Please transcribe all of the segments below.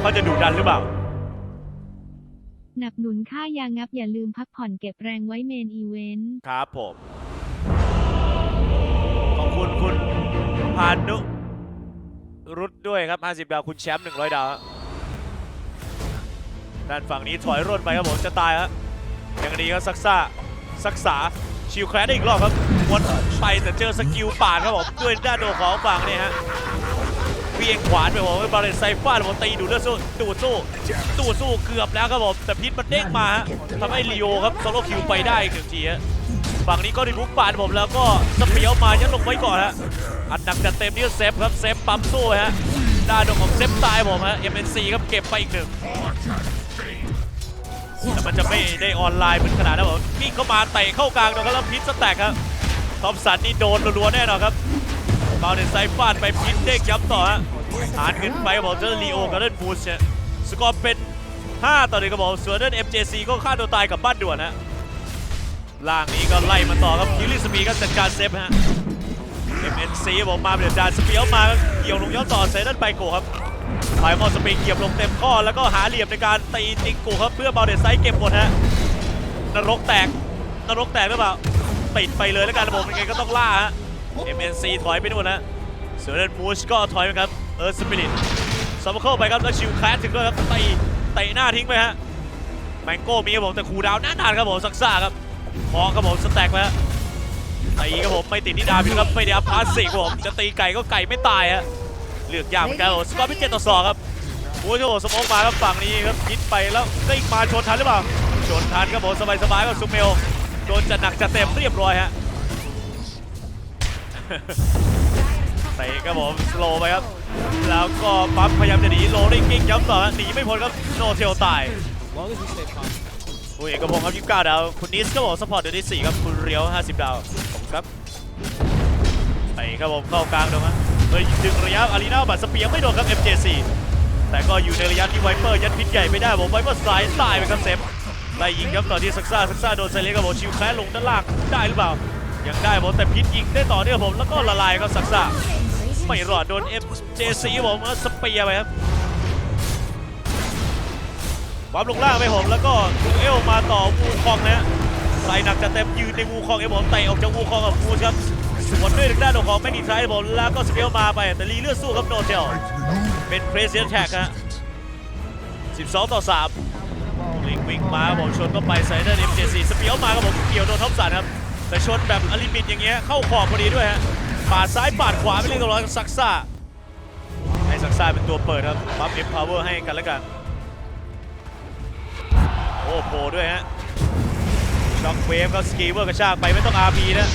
เขาจะดุดันหรือเปล่าสนับหนุนค่ายางับอย่าลืมพักผ่อนเก็บแรงไว้เมนอีเวนต์ ครับผม ขอบคุณคุณพานุรุดด้วยครับ 50 ดาว คุณแชมป์ 100 ดาวฮะด้านฝั่งนี้ถอยร่นไปครับผม จะตายฮะยังดีครับซักซ่าซักษา ชิวแครได้อีกรอบครับวนไปแต่เจอสกิลปาดครับผม ด้วยด้านโดของฝั่งนี่ฮะ เวียงขวานไปผมบาเลนไซฟ้าผมตีดูดเลือดสู้ดูดสู้ดูดสู้เกือบแล้วครับผมแต่พิษมันเด้งมาฮะทำให้ลีโอครับโซโลคิวไปได้อีกหนึ่งทีฮะฝั่งนี้ก็ดิบุกปาดผมแล้วก็สเปียวมายัดลงไว้ก่อนฮะอัดหนักจัดเต็มนี่ก็เซฟครับเซฟปั๊มสู้ฮะด้านของเซฟตายผมฮะ MNC ครับเก็บไปอีกหนึ่งแต่มันจะไม่ได้ออนไลน์เหมือนขนาดนั้นผมวิ่งเข้ามาเตะเข้ากลางโดนเขาแล้วพิษสแตกครับทอมสันนี่โดนรัวๆแน่นอนครับ บาเลนไซฟาดไปพิษเด้งย้ำต่อฮะหานขึ้นไปครับผมเจอลีโอกับเล่นบูชเนี่ยสกอร์เป็น 5 ต่อหนึ่งครับผมส่วนเล่น MJC ก็ฆ่าตัวตายกับบ้านด่วนฮะล่างนี้ก็ไล่มาต่อครับคิวลิสปีก็จัดการเซฟฮะ MNC บอกมาเป็นดานสปียวมาเกี่ยวลงย้อนต่อเซนันไปโกครับไพมอนสปริงเหยียบลงเต็มข้อแล้วก็หาเหลี่ยมในการตีติงกูครับเพื่อบาเดนไซเก็บหมดฮะนรกแตกนรกแตกหรือเปล่าติดไปเลยแล้วกันระบบยังไงก็ต้องล่าฮะ MNC ถอยไปนู่นนะเสือเดนมูชก็ถอยไปครับเออสปิริตซัมเมอร์เข้าไปครับแล้วชิวแคสถึงด้วยครับตีเตะหน้าทิ้งไปฮะแมงโก้มีครับผมแต่คูดาวน์นานครับผมซักซ่าครับมองครับผมสแต็กมาตีครับผมไม่ติดที่ดาบครับไม่ได้อัพพาสสิครับผมจะตีไก่ก็ไก่ไม่ตายฮะเลือกยากเหมือนกันครับสกอร์เป็นเจ็ดต่อสองครับโอ้โหสมองมาครับฝั่งนี้ครับยิดไปแล้วก็อีกมาชนทันหรือเปล่าชนทันครับผมสบายๆกับซูเมลโดนจะหนักจะเต็มเรียบร้อยฮะ เตะครับผมสโลไปครับ แล้วก็ปั๊บพยายามจะหนีโลลิ่งกิ้งย้ำต่อหนีไม่พ้นครับโนเทลตายคุณเอกพงศ์ครับ29ดาว คุณนิสก็บอกสปอร์ตเดือนที่4ครับ คุณเรียว 50 ดาวขอบคุณครับไปครับผมเข้ากลางตรงนั้นเลยดึงระยะอารีนาบัตสเปียร์ไม่โดนครับ MJ4 แต่ก็อยู่ในระยะที่ไวเปอร์ยัดพิษใหญ่ไม่ได้ผมไวเปอร์สายตายไปครับเซฟไล่ยิงครับต่อที่ซักซ่าซักซ่าโดนไซเลนครับผมชิวแคสลงด้านล่างได้หรือเปล่า ยังได้ผมแต่พิษยิงได้ต่อเนื่องผมแล้วก็ละลายครับซักซ่าไม่รอดโดน MJ4 ผมแล้วสเปียไปครับปั๊มลงล่างไปผมแล้วก็ดูเอลมาต่อวูคองนะฮะใส่หนักจะเต็มยืนในวูคองไอ้ผมเตะออกจากวูคองกับวูครับสวนด้วยทางด้านของแมกนีไทร์ผมแล้วก็สเปลมาไปแต่รีเลือดสู้ครับโนเทลเป็นเพรสเซียนแท็กฮะ12 ต่อ 3ลิงวิ่งมาผมชนก็ไปใส่ด้าน MJ4 สเปียมาครับผมเกี่ยวโดนท็อปสันครับ แต่ชนแบบอลิมิตอย่างเงี้ยเข้าขอบพอดีด้วยฮะปาดซ้ายปาดขวาไปเรื่อยๆร้อยซักซ่าให้ซักซ่าเป็นตัวเปิดครับปั๊มเอ็มพาวเวอร์ให้กันแล้วกันโอ้โหด้วยฮะช็อคเวฟก็สกีเวอร์กระชากไปไม่ต้อง RP นะ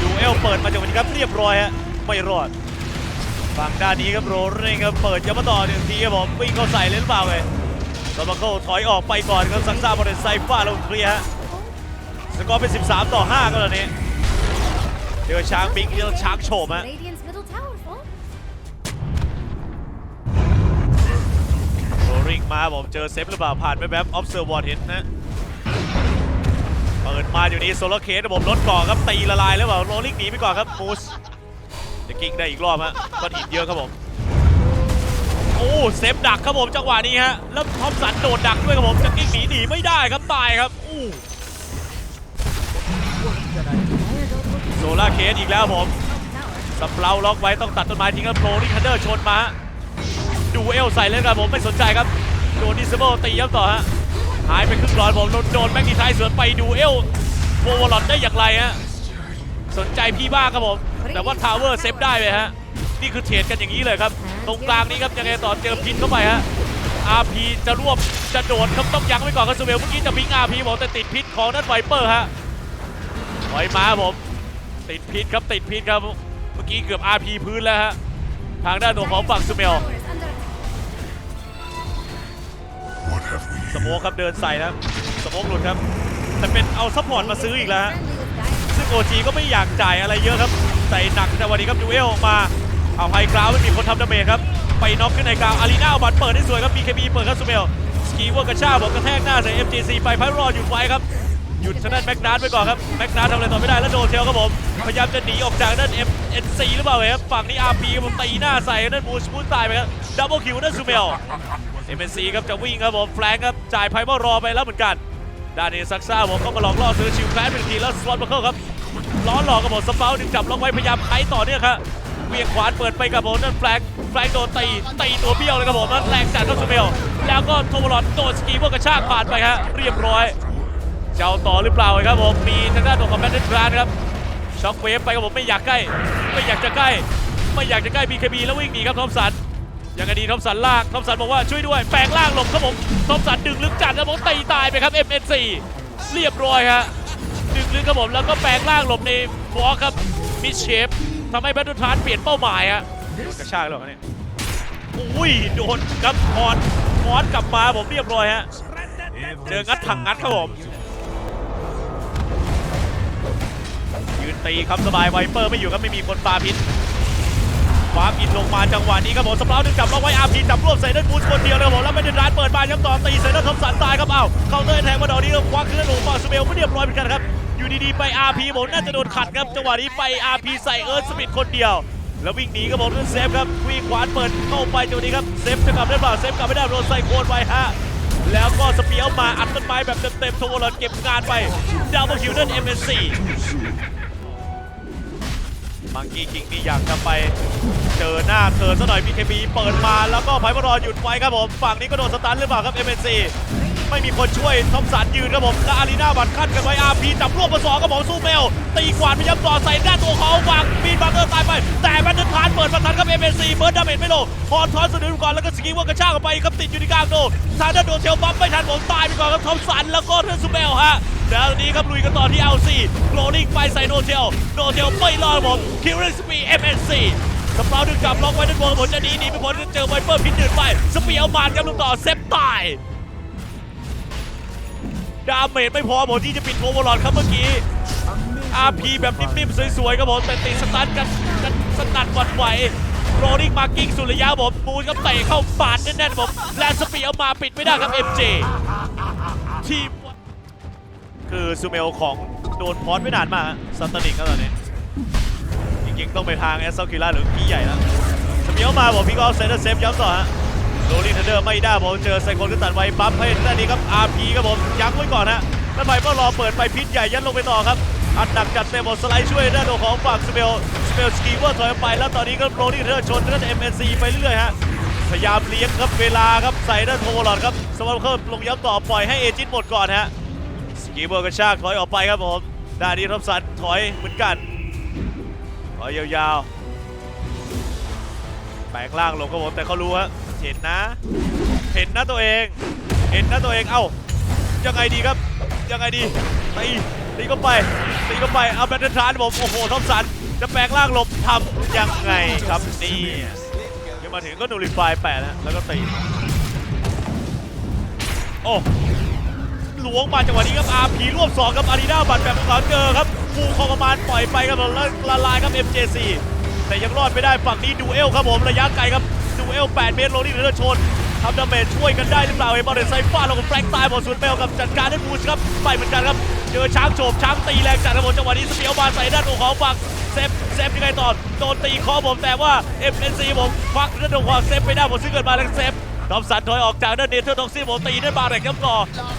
ดูเอลเปิดมาจากวันนี้ครับเรียบร้อยฮะไม่รอดฝั่งด้านนี้ครับโรลลิงครับเปิดจะมาต่อหนึ่งทีครับผมวิ่งเข้าใส่เลยหรือเปล่าเลยสมาโคถอยออกไปก่อนครับซักซ่าบอลเลนไซฟ้าลงเคลียร์ฮะ สกอร์เป็น 13 ต่อ 5 ก็แล้วนี้ เดี๋ยวช้างบิงเดี๋ยวช้างโฉมฮะ Radiant's middle tower full. โรลลิงมาผมเจอเซฟหรือเปล่าผ่านไปแบบออฟเซอร์วอร์เห็นนะ เปิดมาอยู่นี้โซโลเคสระบบรถก่อนครับตีละลายแล้วเปล่าโรลลิงหนีไปก่อนครับมูสจะกิ้งได้อีกรอบฮะก้อนหินเยอะครับผม โอ้เซฟดักครับผมจังหวะนี้ฮะแล้วทอมสันโดดดักด้วยครับผมจะกิ้งหนีหนีไม่ได้ครับตายครับอู้ โซล่าเคสอีกแล้วผมสเปราล็อกไว้ต้องตัดต้นไม้ทิ้งครับโรลลิงคันเดอร์ชนมาดูเอลใส่เลยครับผมไม่สนใจครับโดนดิสเบิลตีครับต่อฮะหายไปครึ่งหลอดผมโดนแม็กนีไทยสวนไปดูเอลโววอลอดได้อย่างไรฮะสนใจพี่บ้าครับผมแต่ว่าทาวเวอร์เซฟได้เลยฮะนี่คือเทรดกันอย่างนี้เลยครับ ตรงกลางนี้ครับยังไงต่อเจอพินเข้าไปฮะ RP จะรวบจะโดดครับต้องยั้งไว้ก่อนครับซูเวลเมื่อกี้จะพิง RP บอกแต่ติดพิษของนั่นไวเปอร์ฮะถอยมาครับผม ติดพิษครับติดพิษครับ เมื่อกี้เกือบ RP พื้นแล้วฮะ ทางด้านตัวของฝั่งซูเมลสโมกครับเดินใส่นะครับสโมกหลุดครับ แต่เป็นเอาซัพพอร์ตมาซื้ออีกแล้วฮะ ซึ่ง OG ก็ไม่อยากจ่ายอะไรเยอะครับ ใส่หนักแต่วันนี้ครับดูเอลออกมา เอาไฮกราวไม่มีคนทำดาเมจครับ ไปน็อกขึ้นในกลางอารีนาบัตเปิดได้สวยครับ BKB เปิดครับซูเมลสกีวอร์กระชากบอกกระแทกหน้าใส่ MGC ไปพัดรอหยุดไว้ครับ หยุดทางด้านแม็กนาร์ไปก่อนครับแม็กนาร์ทำอะไรต่อไม่ได้แล้วโดนเทลครับผมพยายามจะหนีออกจากด้าน MNC หรือเปล่าครับฝั่งนี้ RP ครับผมตีหน้าใส่ด้านบูชบูชตายไปครับดับเบิลคิวด้านซูเมลเอ็มเอ็นซีครับจะวิ่งครับผมแฟลงครับจ่ายไพเบอร์รอไปแล้วเหมือนกันด้านนี้ซักซ่าผมก็มาหลอกล่อซื้อชิวแคลสเป็นทีแล้วสลอตมาเข้าครับล้อหลอกกับผมสเปาดึงจับล็อกไว้พยายามไขต่อเนี่ยครับเวียงขวานเปิดไปกับผมนั่นแฟลงแฟลงโดนตีตีตัวเบี้ยวเลยครับผมนั่นแรงจัดครับสเปลแล้วก็โทวลอดโดนสกีพวกกระชากผ่านไปฮะเรียบร้อย เจ้าต่อหรือเปล่าครับผม มีทางด้านของคอมแบทเดนทรานครับช็อคเวฟไปครับผมไม่อยากใกล้ ไม่อยากจะใกล้ ไม่อยากจะใกล้ BKB แล้ววิ่งหนีครับทอมสันยังไงดีทอมสันลากทอมสันบอกว่าช่วยด้วยแปลงล่างหลบครับผมทอมสันดึงลึกจัดแล้วผมตีตายไปครับ MN4 เรียบร้อยฮะดึงลึกครับผมแล้วก็แปลงล่างหลบในวอลครับมิชเชฟทำให้แบทเทิลทรานเปลี่ยนเป้าหมายฮะกระชากแล้วเนี่ยอุ้ยโดนครับคอนคอนกลับมาผมเรียบร้อยฮะเจองัดถังงัดครับผม ตีครับสบายไวเปอร์ไม่อยู่ครับไม่มีคนปาพิษความอินลงมาจังหวะนี้ครับผมสปราวดึงจับล็อกไว้อาพีจับรวบใส่เดนบูสคนเดียวเลยครับผมแล้วไม่ได้ร้านเปิดบานย้ำต่อตีใส่เดนทอมสันตายครับเอ้าเคาน์เตอร์แทงมาดอกนี้ครับควักขึ้นหนูฝั่งสเปลไม่เรียบร้อยเหมือนกันครับอยู่ดีๆไปอาพีผมน่าจะโดนขัดครับจังหวะนี้ไปอาพีใส่เอิร์ธสมิธคนเดียว แล้ววิ่งหนีครับผมนั่นเซฟครับวิ่งขวานเปิดเข้าไปจังหวะนี้ครับเซฟจะกลับได้เปล่าเซฟกลับไม่ได้โดนใส่โคนไว้ฮะแล้วก็สเปียวมาอัดต้นไม้แบบเต็มๆโทวอลอนเก็บงานไปดาวน์คิวนั่นเอ็มเอสซี มังกี้คิงนี่อยากจะไปเจอหน้าเธอซะหน่อย BKB เปิดมาแล้วก็ไพบอลหยุดไว้ครับผม ฝั่งนี้ก็โดนสตันหรือเปล่าครับ MNC ไม่มีคนช่วยทอมสันยืนครับผม และอารีนาบัตรขั้นกันไว้ RP จับรวบมาสองครับผมสู้เมล ตีกวาดพยายามต่อใส่ด้าตัวเขาวางบีนบังเกอร์ตายไป แต่แบนเดนทานเปิดมาทันครับ MNC เบิร์ดดาเมจไม่ลงพอทอนสะดุดก่อนแล้วก็สกีวอร์กระชากออกไปครับติดอยู่ที่กลางโดทางด้านโดนเทลบัฟไม่ทันผมตายไปก่อนครับทอมสันแล้วก็เทนซูเมลฮะ แล้วนี้ครับลุยกันต่อที่ LC โรลิ่งไปใส่โนเทลโนเทลไม่รอดผมคิวเรนสปี MNC สปาวดึงกลับล็อกไว้ด้านบนผมจะหนีหนีไม่พ้นเจอไวเปอร์พิษดืดไปสปีเอามานครับลูกต่อเซฟตายดาเมจไม่พอผมที่จะปิดโอเวอร์ลอดครับเมื่อกี้ RP แบบนิ่มๆสวยๆครับผมแต่ตีสตันกันกันสนั่นหวั่นไหวโรลิ่งมากิ้งสุระยะผมมูนก็เตะเข้าปาดแน่นๆผมและสปีเอามาปิดไม่ได้ครับ MJ ทีม คือซูเมลของโดนพอสไม่นานมากซัตตานิกก็ตอนนี้จริงๆต้องไปทางแอสซ l คิล่าหรือพี่ใหญ่แล้วสเปียวมาบอกพี่ก็เซนเตอร์เซฟย้ำต่อฮะโรลินเทเดอร์ไม่ได้ผมเจอไซโคนก็ตัดไว้ปั๊บให้ด้านนี้ครับ RP ครับผมยั้งไว้ก่อนฮะแล้วไปก็รอเปิดไปพิษใหญ่ยัดลงไปต่อครับอัดหนักจัดเต็มบอลสไลด์ช่วยด้านของฝั่งสเปลสเปลสกีวอร์ถอยไปแล้วตอนนี้ก็โรลินเทเดอร์ชนด้าน MNC ไปเรื่อยฮะพยายามเลี้ยงครับเวลาครับใส่ด้านโทวลอดครับสวัสดิ์เพิ่มลงย้ำต่อปล่อยให้เอจิตหมดก่อนฮะ กีเบอร์กระชากถอยออกไปครับผมด้านนี้ทอมสันถอยเหมือนกันถอยยาวๆแปลงล่างลงครับผมแต่เขารู้ฮะเห็นนะ เห็นนะตัวเอง เห็นนะตัวเองเอ้ายังไงดีครับยังไงดีตีตีก็ไปตีก็ไปเอาแบตเตอร์ทรานผมโอ้โหทอมสันจะแปลงล่างหลบทำยังไงครับนี่ยังมาถึงก็นูริฟายแปะนะแล้วก็ตีโอ้ ลวงมาจังหวะนี้ครับอาผีรวบสองครับอารีนาบัตรแบบสอนเกอร์ครับฟูคอประมาณปล่อยไปครับแล้วละลายครับ MJC แต่ยังรอดไม่ได้ฝั่งนี้ดูเอลครับผมระยะไกลครับดูเอล 8 เมตรโรนี่เรือชนทำดาเมจช่วยกันได้หรือเปล่าเอ็มบอลเดนไซฟ้าลงกับแฟรงตายบอลส่วนเบลกับจัดการได้บูชครับไปเหมือนกันครับเจอช้างโฉบช้างตีแรงจัดครับผมจังหวะนี้สเปียวมาใส่ด้านของฝั่งเซฟเซฟยังไงต่อโดนตีคอผมแต่ว่า MNC ผมควักด้านของเซฟไปได้ผมซึ่งเกิดมาแล้วเซฟ ทอมสันถอยออกจากด้านเนเธอร์ท็อกซี่ผมตีด้วยบาร์แรกย้ำต่อ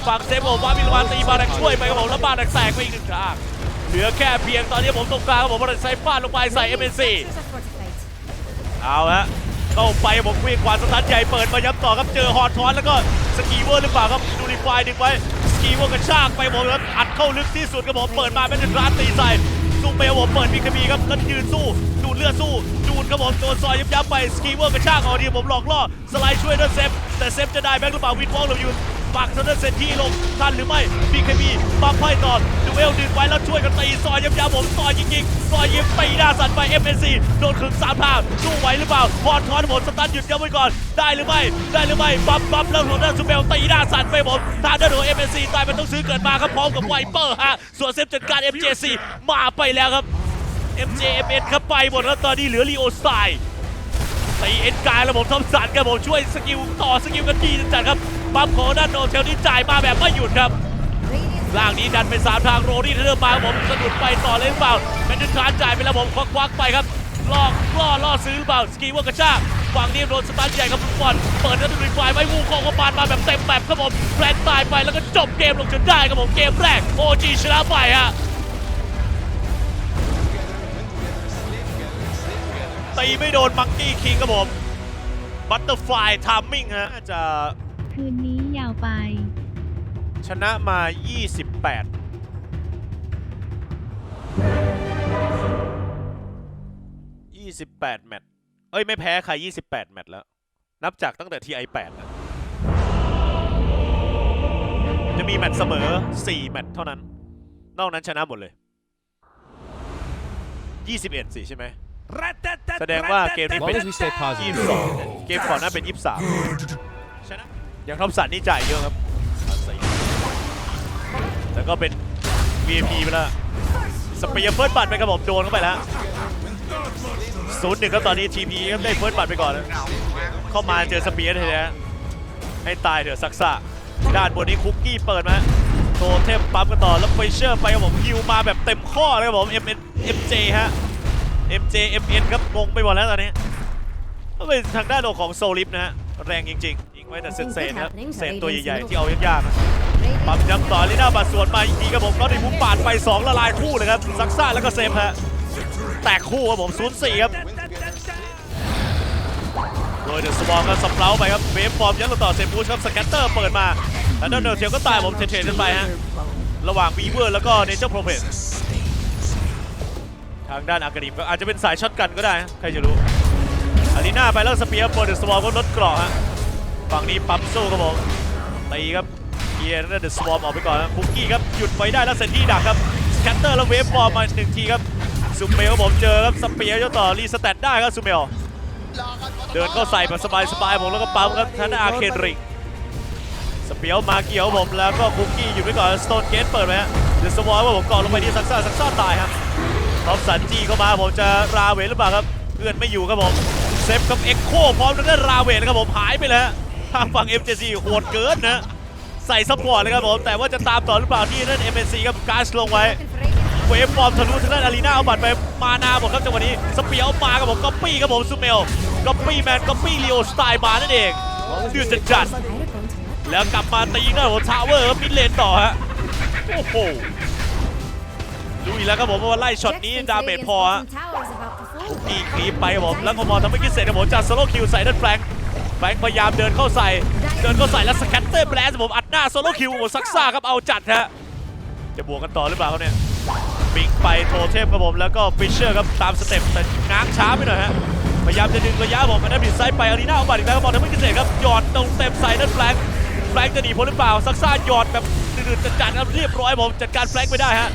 ฝั่งเซฟผมว่ามิลวานตีบาร์แรกช่วยไปครับผมแล้วบาร์แรกแตกไปอีกหนึ่งทางเหลือแค่เพียงตอนนี้ผมตรงกลางครับผมบาร์แรกไซฟาดลงไปใส่ MNC เอาฮะเข้าไปผมเวียงขวานสตาร์ทใหญ่เปิดมาย้ำต่อครับเจอฮอตทอนแล้วก็สกีเวอร์หรือเปล่าครับดูรีไฟดึงไว้สกีเวอร์กระชากไปผมครับอัดเข้าลึกที่สุดครับผมเปิดมาเป็นร้านตีใส่สู้เปลผมเปิดมีคบีครับแล้วยืนสู้ ดูดเลือดสู้ ดูดครับผมโดนซอยยับยับไปสกีเวอร์กระชากออกดีผมหลอกล่อสไลด์ช่วยด้วยเซฟแต่เซฟจะได้แบ็คหรือเปล่าวินวอลหรืออยู่ปักเซนเตอร์เซนที่ลงทันหรือไม่บีคบีปักไพ่ต่อดูเอลดึงไว้แล้วช่วยกันตีซอยยับยับผมซอยยิงๆซอยยิงตีหน้าสันไป FNC โดนขึงสามทางสู้ไหวหรือเปล่าพอทอนหมดสตันหยุดยับไว้ก่อนได้หรือไม่ได้หรือไม่บัฟบัฟแล้วของด้านซูเบลตีหน้าสันไปหมดทางด้านของ FNC ตายมันต้องซื้อเกิดมาครับพร้อมกับไวเปอร์ฮะส่วนเซฟจัดการ MJC มาไปแล้วครับ MJMN ครับไปหมดแล้วตอนนี้เหลือลีโอสไตล์ตีเอ็นกายแล้วผมทอมสันครับผมช่วยสกิลต่อสกิลกันดีจัดครับปั๊มของด้านโนเทลนี่จ่ายมาแบบไม่หยุดครับล่างนี้ดันไปสามทางโรดี้เทอร์มาผมสะดุดไปต่อเลยหรือเปล่าเป็นดินทานจ่ายไปแล้วผมควักไปครับล่อล่อล่อซื้อหรือเปล่าสกีว่ากระชากฝั่งนี้โดนสตาร์ทใหญ่ครับฟุตบอลเปิดแล้วดูดีไฟไว้วูคองกบาลมาแบบเต็มแบบครับผมแพลนตายไปแล้วก็จบเกมลงจนได้ครับผมเกมแรกโอจีชนะไปฮะ ตีไม่โดนมังกี้คิงครับผมบัตเตอร์ฟลายทามมิ่งฮะน่าจะคืนนี้ยาวไป ชนะมา 28 28 แมตช์ เอ้ย ไม่แพ้ใคร 28 แมตช์แล้ว นับจากตั้งแต่ TI 8นะจะมีแมตช์เสมอ 4 แมตช์เท่านั้น นอกนั้นชนะหมดเลย 21สิใช่ไหม แสดงว่าเกมนี้ As long เป็น as we stay positive. 22เกมก่อนหน้าเป็น23ชนะอย่างทอมสันนี่จ่ายเยอะครับแล้วก็เป็น VIP ไปแล้ว สเปียร์เฟิร์สบัตรไปครับผมโดนเข้าไปแล้วศูนย์หนึ่งครับตอนนี้ TP ก็ได้เฟิร์สบัตรไปก่อนนะเข้ามาเจอสเปียร์เลยนะให้ตายเถอะซักซ่าด้านบนนี้คุกกี้เปิดมาโทเทมปั๊มกันต่อแล้วไฟเชอร์ไปครับผมฮิวมาแบบเต็มข้อเลยครับผม MN MJ ฮะ MJ MN ครับงงไปหมดแล้วตอนนี้ก็เป็นทางด้านของโซลิฟนะฮะแรงจริงๆยิงไว้แต่เซนเซนครับเศษตัวใหญ่ๆที่เอายากๆนะปั๊มย้ำต่อลิน่าบัตรสวนมาอีกทีครับผมก็ได้มุมปาดไป 2 ละลายคู่เลยครับซักซ่าแล้วก็เซฟฮะแตกคู่ครับผม0-4ครับโดยเดอะสวอมก็สเปราไปครับเวฟฟอร์มยัดลงต่อเซฟูชครับสแกตเตอร์เปิดมาแล้วเดอร์เทียวก็ตายผมเทรดกันไปฮะระหว่างวีเวอร์แล้วก็เนเจอร์โปรเพส ทางด้านอากาดิมก็อาจจะเป็นสายช็อตกันก็ได้ ใครจะรู้อารีนาไปแล้วสเปียร์โปรเดอะสวอมก็ลดเกราะฮะฝั่งนี้ปั๊มสู้ครับผมตีครับเกียร์นั่นเดอะสวอมออกไปก่อนนะคุกกี้ครับหยุดไว้ได้แล้วเซนที่ดักครับสแคตเตอร์แล้วเวฟฟอร์มมาหนึ่งทีครับซูเมลครับผมเจอครับสเปียร์เจ้าต่อรีสแตทได้ครับซูเมลเดินเข้าใส่แบบสบายๆผมแล้วก็ปั๊มครับทันอาร์เคนริกสเปียร์มาเกี่ยวผมแล้วก็คุกกี้หยุดไว้ก่อนสโตนเกตเปิดไหมฮะเดอะสวอมว่าผมก่อนลงไปที่ซักซ่าซักซ่าตายครับ ทอมสันจี้เข้ามาผมจะราเวทหรือเปล่าครับ เพื่อนไม่อยู่ครับผม เซฟกับเอ็กโคพร้อมแล้วก็ราเวทนครับผมหายไปแล้วทางฝั่ง MJC โหดเกินนะใส่ซัพพอร์ตเลยครับผม แต่ว่าจะตามต่อหรือเปล่าที่นั่น MNC ครับกาชลงไว้เวฟฟอร์มทะลุทางด้านอารีนาเอาบัตรไปมานาหมดครับจังหวะนี้สเปียวมาครับผมก๊อปปี้ครับผมซูเมลก๊อปปี้แมนก๊อปปี้ลีโอสไตล์มานั่นเองเดือดจัดจัดๆแล้วกลับมาตีหน้าหัวทาวเวอร์มิดเลนต่อฮะโอ้โห ดูอีกแล้วครับผมว่าไล่ช็อตนี้ดาเมจพอฮะอีกทีไปครับผมแล้วก็มองทำไม่คิดเสร็จครับผมจัดโซโล่คิวใส่ด้านแฟลงค์แฟลงค์พยายามเดินเข้าใส่ เดินเข้าใส่แล้วสแคตเตอร์แบลสผมอัดหน้าโซโล่คิวโอ้โหซักซ่าครับเอาจัดฮะจะบวกกันต่อหรือเปล่าครับเนี่ยปิงไปโทเทมครับผมแล้วก็ฟิชเชอร์ครับตามสเต็ปแต่ง้างช้าไปหน่อยฮะพยายามจะดึงระยะผมอันนั้นบิดไซด์ไปอารีนาเอาบัตรอีกแล้วครับบอลทำไม่คิดเสร็จครับหยอดตรงเต็มใส่ด้านแฟลงค์แฟลงค์จะหนีพ้นหรือเปล่าซักซ่าหยอดแบบดืดๆจัดๆครับเรียบร้อยผมจัดการแฟลงค์ไปได้ฮะ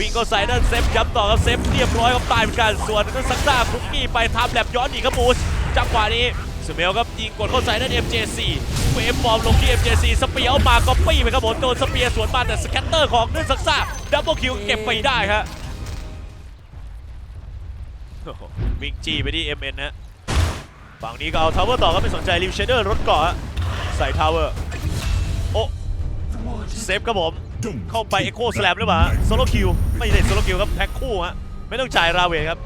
วิ่งเข้าใส่ด้านเซฟย้ำต่อครับเซฟเรียบร้อยครับตายเหมือนกันส่วนด้านซักซ่าคุกกี้ไปทำแลบย้อนอีกครับบูสจังหวะนี้สเมลครับยิงกดเข้าใส่ด้าน MJ4 เวฟฟอร์มลงที่ MJ4 สเปียร์มาก็ปี้ไปครับผมโดนสเปียร์สวนมาแต่สแคตเตอร์ของด้านซักซ่าดับเบิลคิวเก็บไปได้ครับวิ่งจี้ไปที่ MN นะฝั่งนี้ก็เอาทาวเวอร์ต่อครับไม่สนใจริวเชเดอร์รถเกาะฮะใส่ทาวเวอร์โอ้เซฟครับผม เข้าไปเอ็กโคสแลมหรือเปล่าโซโลคิวไม่ได้โซโลคิวครับแพ็คคู่ฮะไม่ต้องจ่ายราเวทครับ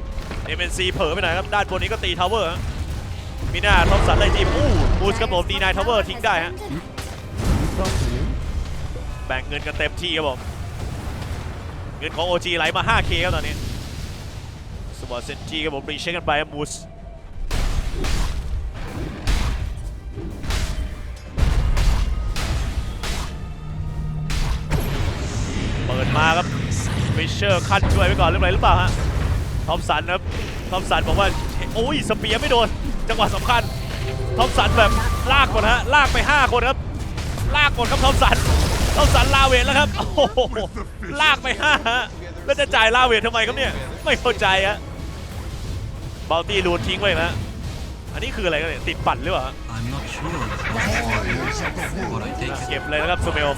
MNC เผลอไปหน่อยครับด้านบนนี้ก็ตีทาวเวอร์ฮะมีหน้าทอมสันเลยทีมอู้บูสครับผมดีนายทาวเวอร์ทิ้งได้ฮะแบ่งเงินกันเต็มที่ครับผมเงินของ OG ไหลมา 5K ครับตอนนี้สปอร์ตเซนจีครับผมรีเช็คกันไปบูส มาครับฟิชเชอร์คันช่วยไปก่อนหรือเปล่าหรือเปล่าฮะทอมสันครับทอมสันบอกว่าโอ้ยสเปียร์ไม่โดน จังหวะสำคัญทอมสันแบบลากหมดฮะลากไป 5 คนครับลากหมดครับทอมสันทอมสันลาเวทแล้วครับโอ้โหลากไป5ฮะแล้วจะจ่ายลาเวททำไมครับเนี่ยไม่เข้าใจฮะบอลตี้รูดทิ้งไว้นะอันนี้คืออะไรกันเนี่ยติดปั่นหรือเปล่าฮะ I'm not sure. But I take เก็บเลยนะครับซูเมล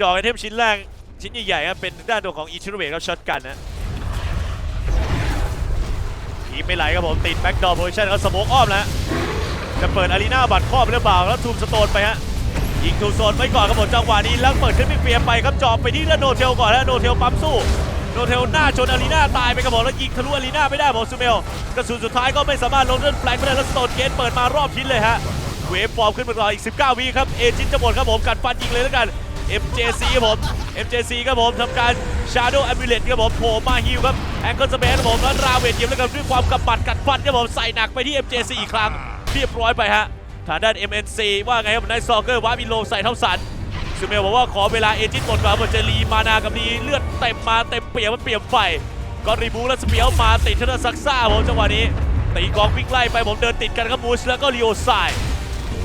จอไอเทมชิ้นแรกชิ้นใหญ่ๆครับเป็นด้านตัวของอีชิโรเบะครับช็อตกันนะทีไม่ไหลครับผมติดแบ็กดอร์โพซิชั่นแล้วสโมกอ้อมแล้วจะเปิดอารีนาบัตรครอบหรือเปล่าแล้วทูมสโตนไปฮะยิงทูมโซนไว้ก่อนครับผมจังหวะนี้แล้วเปิดขึ้นมิเฟียไปครับจอบไปที่ด้านโนเทลก่อนแล้วโนเทลปั๊มสู้โนเทลหน้าชนอารีนาตายไปกระบอกแล้วยิงทะลุอารีนาไม่ได้บอกซูเมลกระสุนสุดท้ายก็ไม่สามารถลงเล่นแฟลงไม่ได้แล้วสโตนเกตเปิดมารอบทิศเลยฮะเวฟฟอร์มขึ้นมารออีก 19วิครับเอจินจะหมดครับผมกัดฟันยิงเลยแล้วกัน MJC ครับผม MJC ครับผมทำการ Shadow Amulet ครับผมโผล่มาฮิวครับแองเกิลสเปซครับผมแล้วราเวทเยียมแล้วกันด้วยความกำบัดกัดฟันครับผมใส่หนักไปที่ MJC อีกครั้งเรียบร้อยไปฮะทางด้าน MNC ว่าไงครับนายซอกเกอร์วาวิโลใส่เท่าสันซูเมลบอกว่าขอเวลาเอจินหมดก่อนผมจะรีมานากับดีเลือดเต็มมาเต็มเปี่ยมมันเปี่ยมไฟก็รีบูและสเปียวมาติดเทนซักซ่าผมจังหวะนี้ตีกองวิ่งไล่ไปผมเดินติดกันครับมูสแล้วก็ลีโอไซ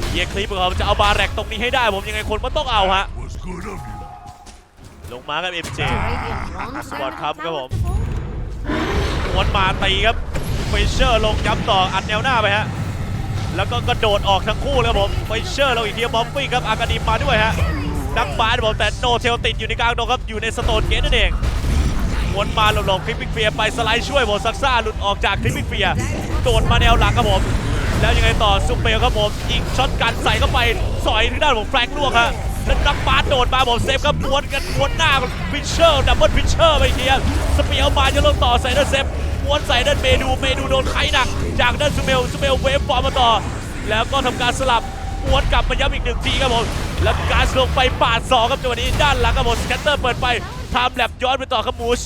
เยียคลิปของเราจะเอาบาแรกตรงนี้ให้ได้ ผมยังไงคนมันต้องเอาฮะ good of you. ลงมาครับเอ็มเจ Radiant Squad bronze Cup diamond ครับผม powerful. ม้วนมาตีครับไฟเชอร์ลงย้ำต่ออัดแนวหน้าไปฮะ แล้วก็กระโดดออกทั้งคู่เลยครับผมไฟเชอร์ลงอีกทีบอมฟิ้งครับอากาดิมมาด้วยฮะนักบาสผมแต่โนเทลติดอยู่ในกลางโดนครับ อยู่ในสโตนเกตนั่นเองวนมาหลบๆคลิปปิกเฟียร์ไปสไลด์ช่วยโบซักซ่าหลุดออกจากคลิปปิกเฟียร์โดดมาแนวหลังครับผม แล้วยังไงต่อซุปเปลครับผมยิงช็อตกันใส่เข้าไปสอยทางด้านของแฟรงค์ลวกฮะ แล้วนักบาสโดดมาผมเซฟครับม้วนกันม้วนหน้าพิชเชอร์ดับเบิลพิชเชอร์ไปอีกทีครับสเปียวมาจะลงต่อใส่ด้านเซฟม้วนใส่ด้านเมดูเมดูโดนไขหนัก จากด้านซูเมลซูเมลเวฟฟอร์มมาต่อ แล้วก็ทำการสลับม้วนกลับมาย้ำอีกหนึ่งทีครับผมแล้วการลงไปปาดสองครับจังหวะนี้ด้านหลังครับผมสแกตเตอร์เปิดไปทำแลบย้อนไปต่อครับมูช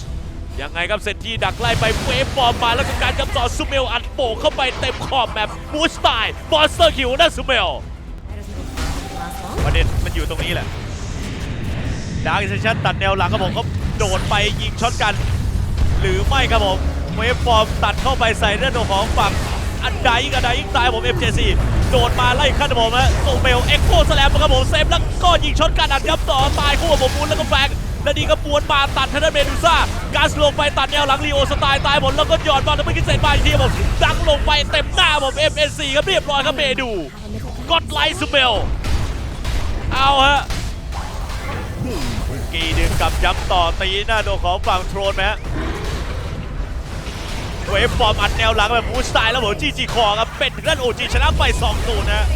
ยังไงครับเซนทีดักไล่ไปเวฟฟอร์มมาแล้วก็การจำต่อซูเมลอัดโป่งเข้าไปเต็มขอบแบบบูสไตล์บอสเตอร์คิวนซูเมล ประเด็นมันอยู่ตรงนี้แหละดาร์กเซชันตัดแนวหลังครับผมก็โดดไปยิงช็อตกัน หรือไม่ครับผมเวฟฟอร์มตัดเข้าไปใส่เรื่องของฝั่งอันใดอีกอันใดอีกตายผม MJC โดดมาไล่ขั้นผมฮะซูเมลเอ็กโคสแลมครับผมเซฟแล้วก็ยิงช็อตกันอัดยับต่อตายคู่กับผมมูลแล้วก็แฟงแล้วนี่ก็ปวนมาตัดทางด้านเมดูซ่าการลงไปตัดแนวหลังลีโอสไตล์ตายหมดแล้วก็หยอดบอลแล้วไม่คิดเสร็จมาทีครับผมดังลงไปเต็มหน้าผม FNC ครับเรียบร้อยครับเมดูกดไลท์ซูเมล เอาฮะกีดึงกับย้ำต่อตีหน้าโดของฝั่งโทรนไหมฮะเวฟฟอร์มอัดแนวหลังแบบมูสไตล์แล้วผมจีจีคอครับเป็นทางด้านโอจีชนะไป2-0นะฮะ